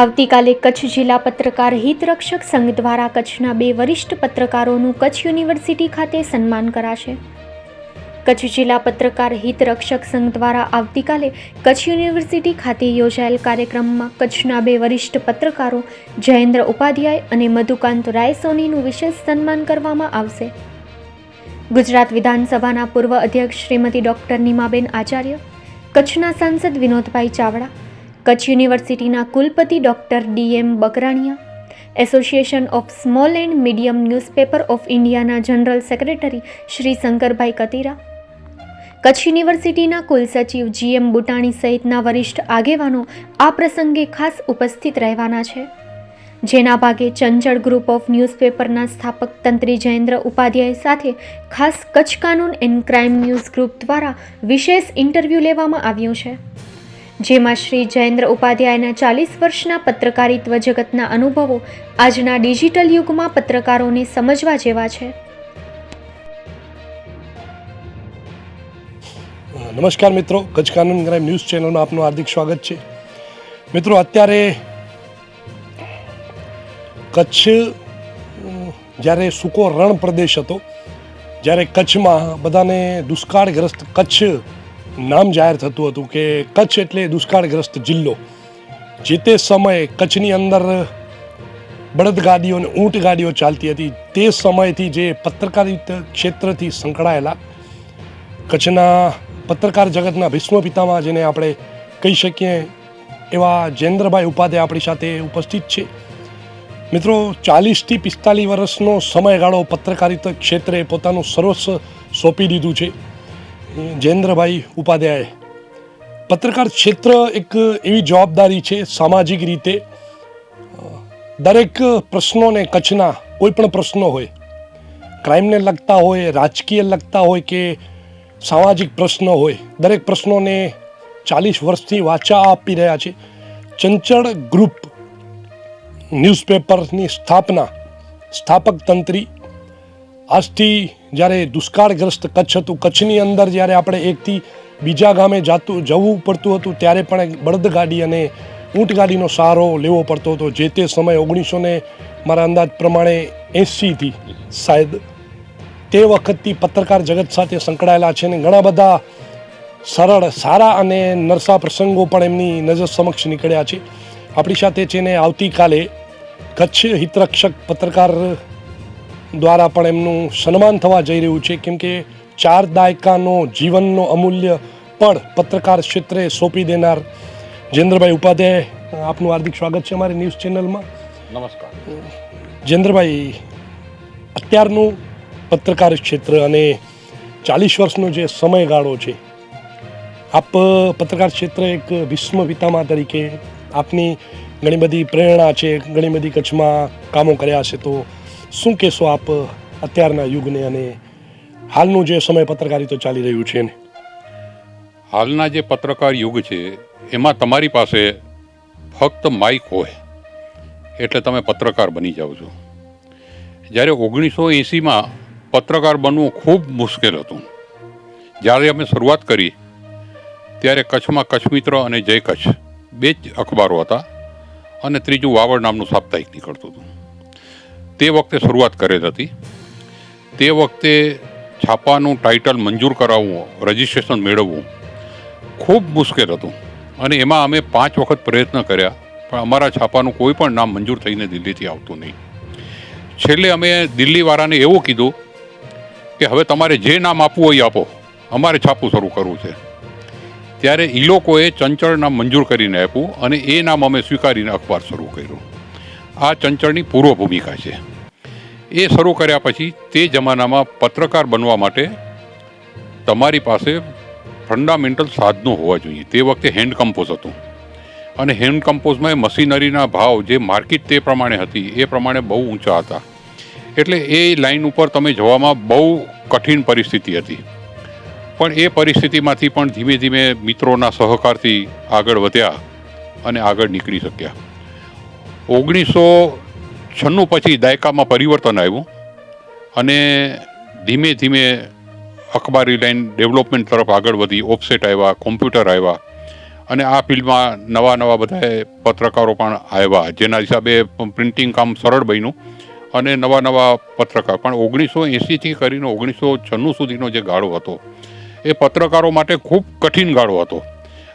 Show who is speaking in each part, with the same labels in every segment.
Speaker 1: આવતીકાલે કચ્છ જિલ્લા પત્રકાર હિતરક્ષક સંઘ દ્વારા કચ્છના બે વરિષ્ઠ પત્રકારોનું કચ્છ યુનિવર્સિટી ખાતે સન્માન કરાશે. કચ્છ જિલ્લા પત્રકાર હિતરક્ષક સંઘ દ્વારા આવતીકાલે કચ્છ યુનિવર્સિટી ખાતે યોજાયેલ કાર્યક્રમમાં કચ્છના બે વરિષ્ઠ પત્રકારો જયેન્દ્ર ઉપાધ્યાય અને મધુકાંત રાયસોનીનું વિશેષ સન્માન કરવામાં આવશે. ગુજરાત વિધાનસભાના પૂર્વ અધ્યક્ષ શ્રીમતી ડોક્ટર નીમાબેન આચાર્ય, કચ્છના સાંસદ વિનોદભાઈ ચાવડા કચ્છ યુનિવર્સિટીના કુલપતિ doctor DM Bakraniya association of small and medium newspaper of ઇન્ડિયાના જનરલ સેક્રેટરી શ્રી શંકરભાઈ કતીરા, કચ્છ યુનિવર્સિટીના કુલસચિવ જીએમ બુટાણી સહિતના વરિષ્ઠ આગેવાનો આ પ્રસંગે ખાસ ઉપસ્થિત રહેવાના છે. જેના ભાગે ચંચળ ગ્રુપ ઓફ ન્યૂઝપેપરના સ્થાપક તંત્રી જયેન્દ્ર ઉપાધ્યાય સાથે ખાસ કચ્છ કાનૂન એન્ડ ક્રાઇમ ન્યૂઝ ગ્રુપ દ્વારા વિશેષ ઇન્ટરવ્યૂ લેવામાં આવ્યું છે. જેમાં શ્રી જયેન્દ્ર ઉપાધ્યાયના ચાલીસ વર્ષના પત્રકારિત્વ જગતના અનુભવો આજના ડિજિટલ યુગમાં પત્રકારોને સમજવા જેવા છે.
Speaker 2: નમસ્કાર મિત્રો. કચ્છ કાનન ક્રાઇમ ન્યૂઝ ચેનલમાં આપનું હાર્દિક સ્વાગત છે. મિત્રો, અત્યારે કચ્છ જ્યારે સૂકો રણ પ્રદેશ હતો, જ્યારે કચ્છમાં બધાને દુષ્કાળગ્રસ્ત કચ્છ નામ જાહેર થતું હતું કે કચ્છ એટલે દુષ્કાળગ્રસ્ત જિલ્લો. જે તે સમયે કચ્છની અંદર બળદગાડીઓ અને ઊંટ ગાડીઓ ચાલતી હતી, તે સમયથી જે પત્રકારિતા ક્ષેત્રથી સંકળાયેલા, કચ્છના પત્રકાર જગતના ભીષ્મ પિતામાં જેને આપણે કહી શકીએ એવા જયેન્દ્રભાઈ ઉપાધ્યાય આપણી સાથે ઉપસ્થિત છે. મિત્રો, ચાલીસથી પિસ્તાલીસ વર્ષનો સમયગાળો પત્રકારિતા ક્ષેત્રે પોતાનું સર્વસ્વ સોંપી દીધું છે. જયેન્દ્રભાઈ ઉપાધ્યાય. પત્રકાર ક્ષેત્ર એક એવી જવાબદારી છે સામાજિક રીતે. દરેક પ્રશ્નોને કચ્છના કોઈ પણ પ્રશ્નો હોય, ક્રાઇમને લગતા હોય, રાજકીય લગતા હોય કે સામાજિક પ્રશ્નો હોય, દરેક પ્રશ્નોને ચાલીસ વર્ષથી વાચા આપી રહ્યા છે. ચંચળ ગ્રુપ ન્યૂઝપેપરની સ્થાપના, સ્થાપક તંત્રી આજથી જ્યારે દુષ્કાળગ્રસ્ત કચ્છ હતું, કચ્છની અંદર જ્યારે આપણે એકથી બીજા ગામે જાતું, જવું પડતું હતું, ત્યારે પણ બળદગાડી અને ઊંટગાડીનો સહારો લેવો પડતો હતો, જે તે સમયે ઓગણીસો ને મારા અંદાજ પ્રમાણે એંસીથી શાયદ તે વખતથી પત્રકાર જગત સાથે સંકળાયેલા છે અને ઘણા બધા સરળ, સારા અને નરસા પ્રસંગો પણ એમની નજર સમક્ષ નીકળ્યા છે. આપણી સાથે છે ને આવતીકાલે કચ્છ હિતરક્ષક પત્રકાર દ્વારા પણ એમનું સન્માન થવા જઈ રહ્યું છે. કેમ કે ચાર દાયકાનો જીવનનો અમૂલ્ય પણ પત્રકાર ક્ષેત્રે સોંપી દેનાર જેન્દ્રભાઈ ઉપાધ્યાય આપનું હાર્દિક સ્વાગત છે અમારી ન્યૂઝ ચેનલમાં.
Speaker 3: નમસ્કાર.
Speaker 2: જેન્દ્રભાઈ અત્યારનું પત્રકાર ક્ષેત્ર અને ચાલીસ વર્ષનો જે સમયગાળો છે આપ પત્રકાર ક્ષેત્ર એક વિશ્વ પિતામહ તરીકે આપની ઘણી બધી પ્રેરણા છે ઘણી બધી કચ્છમાં કામો કર્યા છે તો શું કહેશો આપ, અત્યારના યુગને અને હાલનું જે સમય પત્રકારિતા ચાલી રહ્યું છે ને?
Speaker 3: હાલના જે પત્રકાર યુગ છે, એમાં તમારી પાસે ફક્ત માઇક હોય, એટલે તમે પત્રકાર બની જાઓ છો. જ્યારે ઓગણીસો એંસીમાં પત્રકાર બનવું ખૂબ મુશ્કેલ હતું. જ્યારે અમે શરૂઆત કરી, ત્યારે કચ્છમાં કચ્છ મિત્ર અને જય કચ્છ બે જ અખબારો હતા અને ત્રીજું વાવડ નામનું સાપ્તાહિક નીકળતું હતું. તે વખતે શરૂઆત કરેલ હતી. તે વખતે છાપાનું ટાઇટલ મંજૂર કરાવવું રજિસ્ટ્રેશન મેળવવું ખૂબ મુશ્કેલ હતું. અને એમાં અમે પાંચ વખત પ્રયત્ન કર્યા, પણ અમારા છાપાનું કોઈ પણ નામ મંજૂર થઈને દિલ્હીથી આવતું નહીં. છેલ્લે અમે દિલ્હીવાળાને એવું કીધું કે, હવે તમારે જે નામ આપવું હોય આપો. અમારે છાપું શરૂ કરવું છે. ત્યારે એ લોકોએ ચંચળ નામ મંજૂર કરીને આપ્યું અને એ નામ અમે સ્વીકારીને અખબાર શરૂ કર્યું. આ ચંચળની પૂર્વ ભૂમિકા છે. એ શરૂ કર્યા પછી તે જમાનામાં પત્રકાર બનવા માટે તમારી પાસે ફંડામેન્ટલ સાધનો હોવા જોઈએ. તે વખતે હેન્ડ કમ્પોઝ હતું. અને હેન્ડ કમ્પોઝમાં એ મશીનરીના ભાવ જે માર્કેટ તે પ્રમાણે હતી, એ પ્રમાણે બહુ ઊંચા હતા. એટલે એ લાઈન ઉપર તમે જવામાં બહુ કઠિન પરિસ્થિતિ હતી. પણ એ પરિસ્થિતિમાંથી પણ ધીમે ધીમે મિત્રોના સહકારથી આગળ વધ્યા અને આગળ નીકળી શક્યા. ઓગણીસો છન્નું પછી દાયકામાં પરિવર્તન આવ્યું અને ધીમે ધીમે અખબારી લાઈન ડેવલપમેન્ટ તરફ આગળ વધી, ઓફસેટ આવ્યા, કોમ્પ્યુટર આવ્યા અને આ ફિલ્ડમાં નવા નવા બધા પત્રકારો પણ આવ્યા, જેના હિસાબે પ્રિન્ટિંગ કામ સરળ બન્યું અને નવા નવા પત્રકાર. પણ ઓગણીસો એંસીથી કરીને ઓગણીસો છન્નું સુધીનો જે ગાળો હતો, એ પત્રકારો માટે ખૂબ કઠિન ગાળો હતો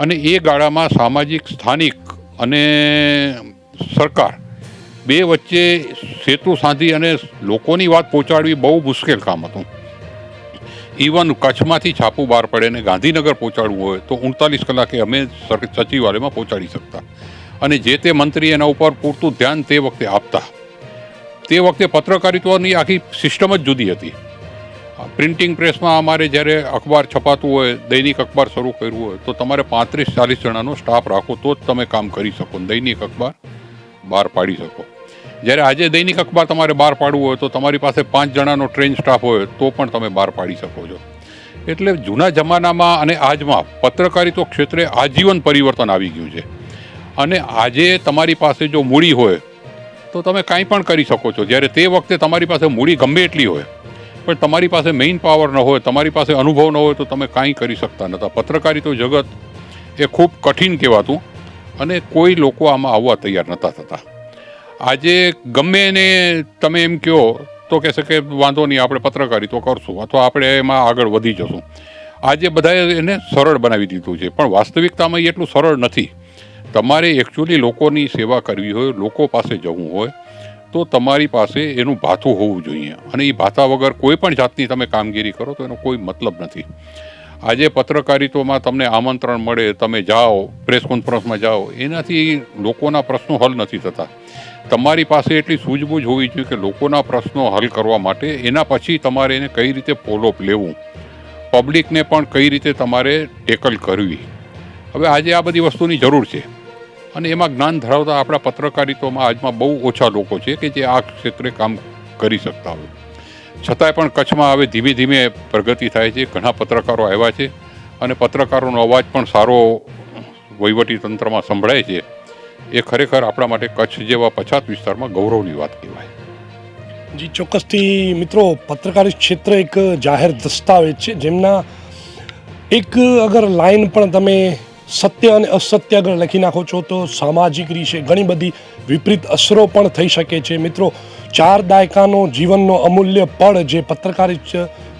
Speaker 3: અને એ ગાળામાં સામાજિક, સ્થાનિક અને સરકાર બે વચ્ચે સેતુ સાંધી અને લોકોની વાત પહોંચાડવી બહુ મુશ્કેલ કામ હતું. ઇવન કચ્છમાંથી છાપું બહાર પડે ને ગાંધીનગર પહોંચાડવું હોય તો ઉડતાલીસ કલાકે અમે સચિવાલયમાં પહોંચાડી શકતા. અને જે તે મંત્રી એના ઉપર પૂરતું ધ્યાન તે વખતે આપતા. તે વખતે પત્રકારિત્વની આખી સિસ્ટમ જ જુદી હતી. પ્રિન્ટિંગ પ્રેસમાં અમારે જ્યારે અખબાર છપાતું હોય, દૈનિક અખબાર શરૂ કર્યું હોય, તો તમારે પાંત્રીસ ચાલીસ જણાનો સ્ટાફ રાખો તો જ તમે કામ કરી શકો. દૈનિક અખબાર બહાર પાડી શકો. જ્યારે આજે દૈનિક અખબાર તમારે બહાર પાડવું હોય તો તમારી પાસે પાંચ જણાનો ટ્રેન સ્ટાફ હોય તો પણ તમે બહાર પાડી શકો છો. એટલે જૂના જમાનામાં અને આજમાં પત્રકારિત્વ ક્ષેત્રે આજીવન પરિવર્તન આવી ગયું છે. અને આજે તમારી પાસે જો મૂડી હોય તો તમે કાંઈ પણ કરી શકો છો. જ્યારે તે વખતે તમારી પાસે મૂડી ગમે એટલી હોય, પણ તમારી પાસે મેઇન પાવર ન હોય, તમારી પાસે અનુભવ ન હોય તો તમે કાંઈ કરી શકતા નહોતા. પત્રકારિત્વ જગત એ ખૂબ કઠિન કહેવાતું અને કોઈ લોકો આમાં આવવા તૈયાર નહોતા થતા. આજે ગમે એને તમે એમ કહો, તો કહેશે કે વાંધો નહીં, આપણે પત્રકારિત્વ કરશું, અથવા આપણે એમાં આગળ વધી જશું. આજે બધાએ એને સરળ બનાવી દીધું છે, પણ વાસ્તવિકતામાં એટલું સરળ નથી. તમારે એકચ્યુઅલી લોકોની સેવા કરવી હોય, લોકો પાસે જવું હોય, તો તમારી પાસે એનું ભાથું હોવું જોઈએ. અને એ ભાથા વગર કોઈ પણ જાતની તમે કામગીરી કરો, તો એનો કોઈ મતલબ નથી. આજે પત્રકારિત્વમાં તમને આમંત્રણ મળે, તમે જાઓ, પ્રેસ કોન્ફરન્સમાં જાઓ, એનાથી લોકોના પ્રશ્નો હલ નથી થતા. તમારી પાસે એટલી સૂઝબૂઝ હોવી જોઈએ કે લોકોના પ્રશ્નો હલ કરવા માટે એના પછી તમારે એને કઈ રીતે ફોલોઅપ લેવું. પબ્લિકને પણ કઈ રીતે તમારે ટેકલ કરવી. હવે આજે આ બધી વસ્તુની જરૂર છે. અને એમાં જ્ઞાન ધરાવતા આપણા પત્રકારિત્વમાં આજમાં બહુ ઓછા લોકો છે કે જે આ ક્ષેત્રે કામ કરી શકતા હોય. છતાંય પણ કચ્છમાં હવે ધીમે ધીમે પ્રગતિ થાય છે. ઘણા પત્રકારો આવ્યા છે અને પત્રકારોનો અવાજ પણ સારો તંત્રમાં સંભળાય છે. એ ખરેખર આપણા માટે કચ્છ જેવા પછાત વિસ્તારમાં ગૌરવની વાત કહેવાય.
Speaker 2: જી, ચોક્કસથી મિત્રો, પત્રકારી ક્ષેત્ર એક જાહેર દસ્તાવેજ છે, જેમના એક અગર લાઈન પણ તમે સત્ય અને અસત્ય અગર લખી નાખો છો તો સામાજિક રીતે ઘણી બધી વિપરીત અસરો પણ થઈ શકે છે. મિત્રો ચાર દાયકાનો જીવનનો અમૂલ્ય પળ જે પત્રકારી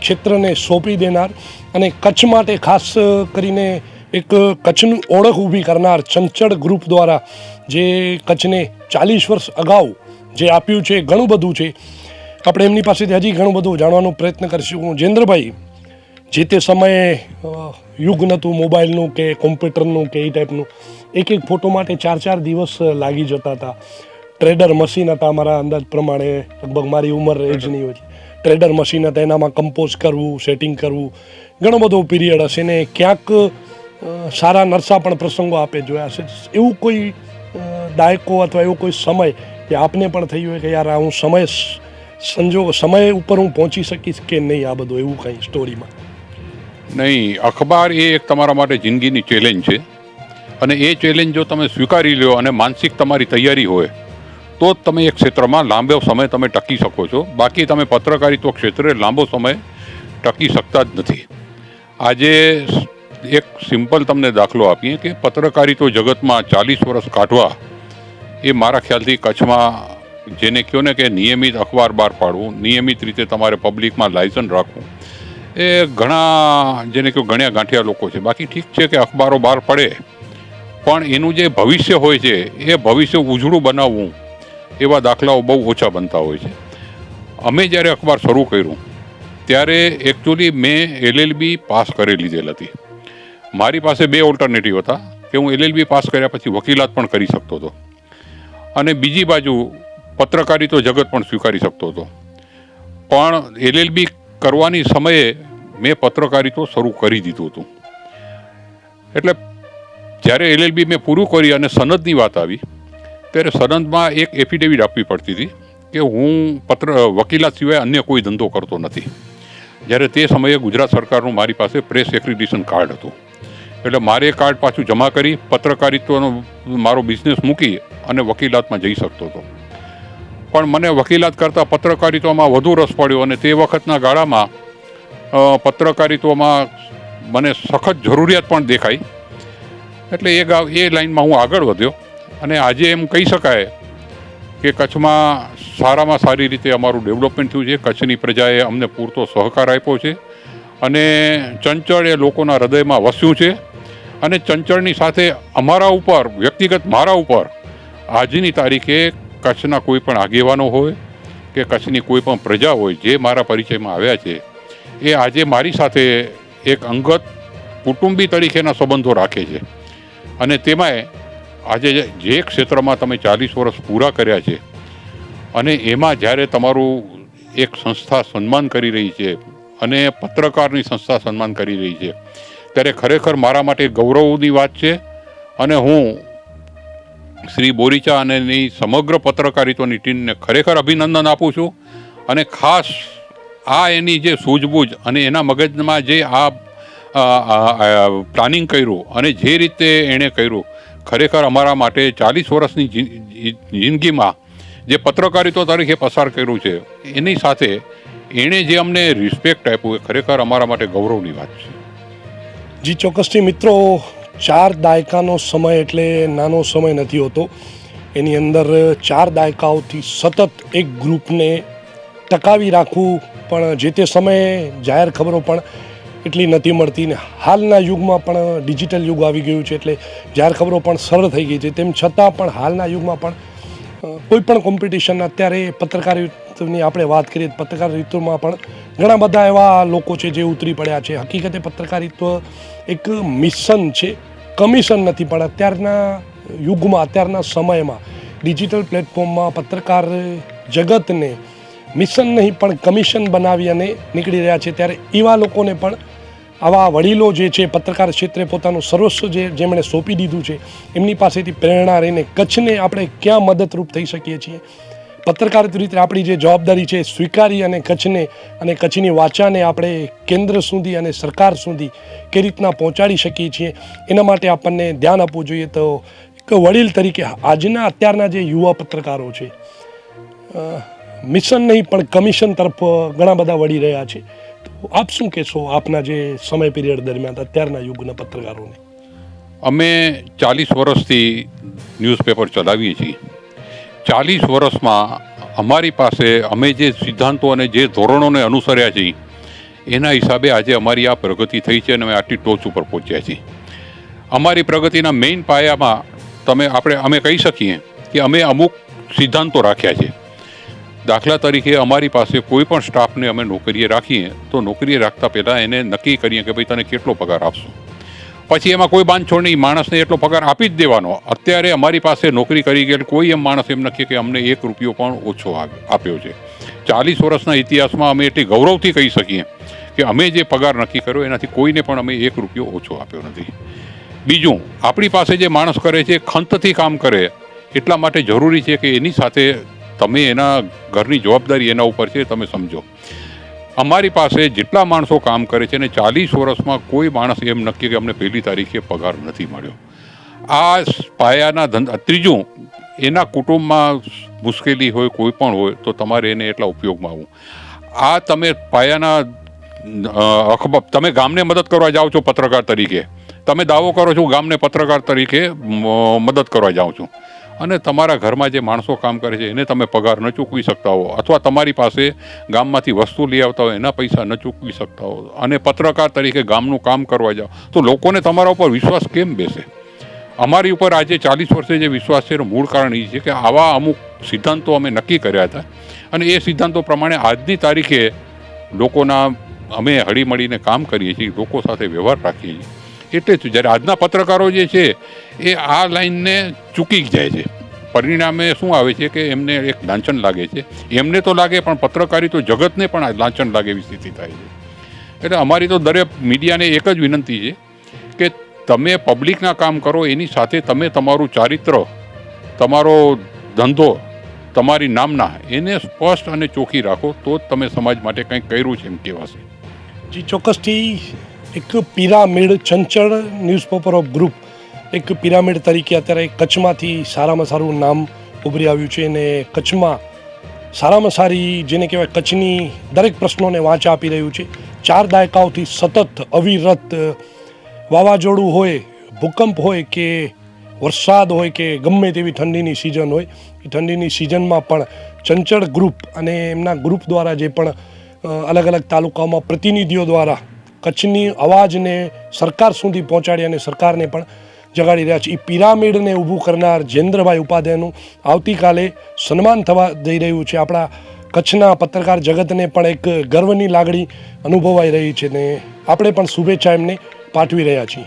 Speaker 2: ક્ષેત્રને સોંપી દેનાર અને કચ્છ માટે ખાસ કરીને એક કચ્છની ઓળખ ઊભી કરનાર ચંચળ ગ્રુપ દ્વારા જે કચ્છને ચાલીસ વર્ષ અગાઉ જે આપ્યું છે ઘણું બધું છે. આપણે એમની પાસેથી હજી ઘણું બધું જાણવાનો પ્રયત્ન કરીશું. જેન્દ્રભાઈ, જે તે સમયે યુગ નહોતું મોબાઈલનું કે કોમ્પ્યુટરનું કે એ ટાઈપનું એક એક ફોટો માટે ચાર ચાર દિવસ લાગી જતા હતા. ટ્રેડર મશીન હતા મારા અંદાજ પ્રમાણે લગભગ મારી ઉંમર એજની હોય ટ્રેડર મશીન હતા એનામાં કમ્પોઝ કરવું સેટિંગ કરવું ઘણો બધો પીરિયડ હશે. ને ક્યાંક સારા નરસા પણ પ્રસંગો આપે જોયા હશે. એવું કોઈ દાયકો અથવા એવો કોઈ સમય કે આપને પણ થયું હોય કે યાર આ હું સમય સંજોગ સમય ઉપર હું પહોંચી શકીશ કે નહીં આ બધું એવું કંઈ સ્ટોરીમાં
Speaker 3: નહીં અખબાર એ એક તમારા માટે જિંદગીની ચેલેન્જ છે. અને એ ચેલેન્જ જો તમે સ્વીકારી લો અને માનસિક તમારી તૈયારી હોય તો જ તમે એ ક્ષેત્રમાં લાંબો સમય તમે ટકી શકો છો. બાકી તમે પત્રકારિત્વ ક્ષેત્રે લાંબો સમય ટકી શકતા જ નથી. આજે એક સિમ્પલ તમને દાખલો આપીએ કે પત્રકારિત્વ જગતમાં ચાલીસ વર્ષ કાઢવા એ મારા ખ્યાલથી કચ્છમાં જેને કહો ને કે નિયમિત અખબાર બહાર પાડવું, નિયમિત રીતે તમારે પબ્લિકમાં લાયસન્સ રાખવું, એ ઘણા જેને કહો ગણ્યા ગાંઠિયા લોકો છે. બાકી ઠીક છે કે અખબારો બહાર પડે, પણ એનું જે ભવિષ્ય હોય છે, એ ભવિષ્ય ઉજળું બનાવવું એવા દાખલાઓ બહુ ઓછા બનતા હોય છે. અમે જ્યારે અખબાર શરૂ કર્યું, ત્યારે એકચ્યુઅલી મેં એલએલબી પાસ કરી લીધેલ હતી. મારી પાસે બે ઓલ્ટરનેટિવ હતા, કે હું એલએલબી પાસ કર્યા પછી વકીલાત પણ કરી શકતો હતો. અને બીજી બાજુ પત્રકારિત્વ જગત પણ સ્વીકારી શકતો હતો. પણ એલએલબી કરવાની સમયે મેં પત્રકારિત્વ શરૂ કરી દીધું હતું. એટલે જ્યારે એલએલબી મેં પૂરું કરી અને સનદની વાત આવી ત્યારે સનદમાં એક એફિડેવિટ આપવી પડતી હતી કે હું પત્ર વકીલાત સિવાય અન્ય કોઈ ધંધો કરતો નથી. જ્યારે તે સમયે ગુજરાત સરકારનું મારી પાસે પ્રેસ એક્રિડિશન કાર્ડ હતું. એટલે મારે કાર્ડ પાછું જમા કરી પત્રકારિત્વનો મારો બિઝનેસ મૂકી અને વકીલાતમાં જઈ શકતો હતો. પણ મને વકીલાત કરતાં પત્રકારિત્વમાં વધુ રસ પડ્યો અને તે વખતના ગાળામાં પત્રકારિત્વમાં મને સખત જરૂરિયાત પણ દેખાઈ. એટલે એ ગા, એ લાઇનમાં હું આગળ વધ્યો. અને આજે એમ કહી શકાય કે કચ્છમાં સારામાં સારી રીતે અમારું ડેવલપમેન્ટ થયું છે. કચ્છની પ્રજાએ અમને પૂરતો સહકાર આપ્યો છે અને ચંચળ એ લોકોના હૃદયમાં વસ્યું છે અને ચંચળની સાથે અમારા ઉપર, વ્યક્તિગત મારા ઉપર આજની તારીખે કચ્છના કોઈ પણ આગેવાનો હોય કે કચ્છની કોઈ પણ પ્રજા હોય જે મારા પરિચયમાં આવ્યા છે, એ આજે મારી સાથે એક અંગત કુટુંબી તરીકેના સંબંધો રાખે છે. અને તેમાંય આજે જે- ક્ષેત્રમાં તમે ચાલીસ વર્ષ પૂરા કર્યા છે અને એમાં જ્યારે તમારું એક સંસ્થા સન્માન કરી રહી છે અને પત્રકારની સંસ્થા સન્માન કરી રહી છે ત્યારે ખરેખર મારા માટે ગૌરવની વાત છે અને હું શ્રી બોરીચા અને એની સમગ્ર પત્રકારિત્વની ટીમને ખરેખર અભિનંદન આપું છું અને ખાસ આ એની જે સૂઝબૂઝ અને એના મગજમાં જે આ પ્લાનિંગ કર્યું અને જે રીતે એણે કર્યું ખરેખર અમારા માટે ચાલીસ વર્ષની જિંદગીમાં જે પત્રકારિતા તરીકે પસાર કર્યું છે, એની સાથે એણે જે અમને રિસ્પેક્ટ આપ્યું એ ખરેખર અમારા માટે ગૌરવની વાત છે.
Speaker 2: જી, ચોક્કસથી મિત્રો, ચાર દાયકાનો સમય એટલે નાનો સમય નથી હોતો. એની અંદર ચાર દાયકાઓથી સતત એક ગ્રુપને ટકાવી રાખવું પણ જે તે સમયે જાહેર ખબરો પણ એટલી નથી મળતી ને હાલના યુગમાં પણ ડિજિટલ યુગ આવી ગયું છે એટલે જાહેર ખબરો પણ સરળ થઈ ગઈ છે. તેમ છતાં પણ હાલના યુગમાં પણ કોઈ પણ કોમ્પિટિશન અત્યારે પત્રકારિત્વની આપણે વાત કરીએ પત્રકારિત્વમાં પણ ઘણા બધા એવા લોકો છે જે ઉતરી પડ્યા છે. હકીકતે પત્રકારિત્વ એક મિશન છે કમિશન નથી, પણ અત્યારના યુગમાં, અત્યારના સમયમાં ડિજિટલ પ્લેટફોર્મમાં પત્રકાર જગતને મિશન નહીં પણ કમિશન બનાવી અને નીકળી રહ્યા છે. ત્યારે એવા લોકોને પણ આવા વડીલો જે છે, પત્રકાર ક્ષેત્રે પોતાનું સર્વસ્વ જે, જેમણે સોંપી દીધું છે, એમની પાસેથી પ્રેરણા રહીને કચ્છને આપણે ક્યાં મદદરૂપ થઈ શકીએ છીએ? પત્રકારિત્વ રીતે આપણી જે જવાબદારી છે, સ્વીકારી અને કચ્છને અને કચ્છની વાચાને આપણે કેન્દ્ર સુધી અને સરકાર સુધી કઈ રીતના પહોંચાડી શકીએ છીએ, એના માટે આપણને ધ્યાન આપવું જોઈએ. તો એક વડીલ તરીકે આજના અત્યારના જે યુવા પત્રકારો છે મિશન નહીં, પણ કમિશન તરફ ઘણા બધા વળી રહ્યા છે. આપ શું કહેશો આપના જે સમય પિરિયડ દરમિયાન અત્યારના યુગના પત્રકારોને?
Speaker 3: અમે ચાલીસ વર્ષથી ન્યૂઝપેપર ચલાવીએ છીએ. ચાલીસ વર્ષમાં અમારી પાસે અમે જે સિદ્ધાંતો અને જે ધોરણોને અનુસર્યા છીએ, એના હિસાબે આજે અમારી આ પ્રગતિ થઈ છે અને અમે આટલી ટોચ ઉપર પહોંચ્યા છીએ. અમારી પ્રગતિના મેઇન પાયામાં તમે આપણે, અમે કહી શકીએ કે અમે અમુક સિદ્ધાંતો રાખ્યા છે. દાખલા તરીકે અમારી પાસે કોઈ પણ સ્ટાફને અમે નોકરીએ રાખીએ, તો નોકરીએ રાખતા પહેલાં એને નક્કી કરીએ કે ભાઈ તને કેટલો પગાર આપશું. પછી એમાં કોઈ બાંધછોડ નહીં માણસને એટલો પગાર આપી જ દેવાનો. અત્યારે અમારી પાસે નોકરી કરી ગયેલ કોઈ એમ માણસ એમ નથી કે અમને એક રૂપિયો પણ ઓછો આપ્યો છે. ચાલીસ વર્ષના ઇતિહાસમાં અમે એટલી ગૌરવથી કહી શકીએ કે અમે જે પગાર નક્કી કર્યો એનાથી કોઈને પણ અમે એક રૂપિયો ઓછો આપ્યો નથી. બીજું, આપણી પાસે જે માણસ કરે છે, ખંતથી કામ કરે, એટલા માટે જરૂરી છે કે એની સાથે તમે એના ઘરની જવાબદારી એના ઉપર છે, તમે સમજો. અમારી પાસે જેટલા માણસો કામ કરે છે ને ચાલીસ વર્ષમાં કોઈ માણસ એમ નક્કી કે અમને પહેલી તારીખે પગાર નથી મળ્યો. આ પાયાના ધંધા ત્રીજું, એના કુટુંબમાં મુશ્કેલી હોય, કોઈ પણ હોય, તો તમારે એને એટલા ઉપયોગમાં આવવું. આ તમે પાયાના અખબાર, તમે ગામને મદદ કરવા જાઓ છો પત્રકાર તરીકે. તમે દાવો કરો છો ગામને પત્રકાર તરીકે મદદ કરવા જાઓ છો. અને તમારા ઘરમાં જે માણસો કામ કરે છે, એને તમે પગાર ન ચૂકવી શકતા હો. અથવા તમારી પાસે ગામમાંથી વસ્તુ લઈ આવતા હોય, એના પૈસા ન ચૂકવી શકતા હો. અને પત્રકાર તરીકે ગામનું કામ કરવા જાઓ. તો લોકોને તમારા ઉપર વિશ્વાસ કેમ બેસે? અમારી ઉપર આજે ચાલીસ વર્ષે જે વિશ્વાસ છે, એનું મૂળ કારણ એ છે કે આવા અમુક સિદ્ધાંતો અમે નક્કી કર્યા હતા. અને એ સિદ્ધાંતો પ્રમાણે આજની તારીખે લોકોના અમે હળીમળીને કામ કરીએ છીએ, લોકો સાથે વ્યવહાર રાખીએ છીએ. એટલે શું જ્યારે આજના પત્રકારો જે છે, એ આ લાઈનને ચૂકી જાય છે. પરિણામે શું આવે છે કે એમને એક લાંછન લાગે છે. એમને તો લાગે, પણ પત્રકારી તો જગતને પણ લાંછન લાગે એવી સ્થિતિ થાય છે. એટલે અમારી તો દરેક મીડિયાને એક જ વિનંતી છે કે તમે પબ્લિકના કામ કરો, એની સાથે તમે તમારું ચારિત્ર, તમારો ધંધો, તમારી નામના, એને સ્પષ્ટ અને ચોખ્ખી રાખો, તો જ તમે સમાજ માટે કંઈક કર્યું છે એમ કહેવાશે.
Speaker 2: જી, ચોક્કસથી એક પિરામિડ ચંચળ ન્યૂઝપેપર ઓફ ગ્રુપ એક પિરામિડ તરીકે અત્યારે કચ્છમાંથી સારામાં સારું નામ ઉભરી આવ્યું છે અને કચ્છમાં સારામાં સારી જેને કહેવાય કચ્છની દરેક પ્રશ્નોને વાંચા આપી રહ્યું છે. ચાર દાયકાઓથી સતત અવિરત વાવાઝોડું હોય, ભૂકંપ હોય કે વરસાદ હોય કે ગમે તેવી ઠંડીની સિઝન હોય, એ ઠંડીની સિઝનમાં પણ ચંચળ ગ્રુપ અને એમના ગ્રુપ દ્વારા જે પણ અલગ અલગ તાલુકાઓમાં પ્રતિનિધિઓ દ્વારા કચ્છની અવાજને સરકાર સુધી પહોંચાડી અને સરકારને પણ જગાડી રહ્યા છે. એ પિરામિડને ઊભું કરનાર જેન્દ્રભાઈ ઉપાધ્યાયનું આવતીકાલે સન્માન થવા જઈ રહ્યું છે. આપણા કચ્છના પત્રકાર જગતને પણ એક ગર્વની લાગણી અનુભવાઈ રહી છે ને આપણે પણ શુભેચ્છા એમને પાઠવી રહ્યા છીએ.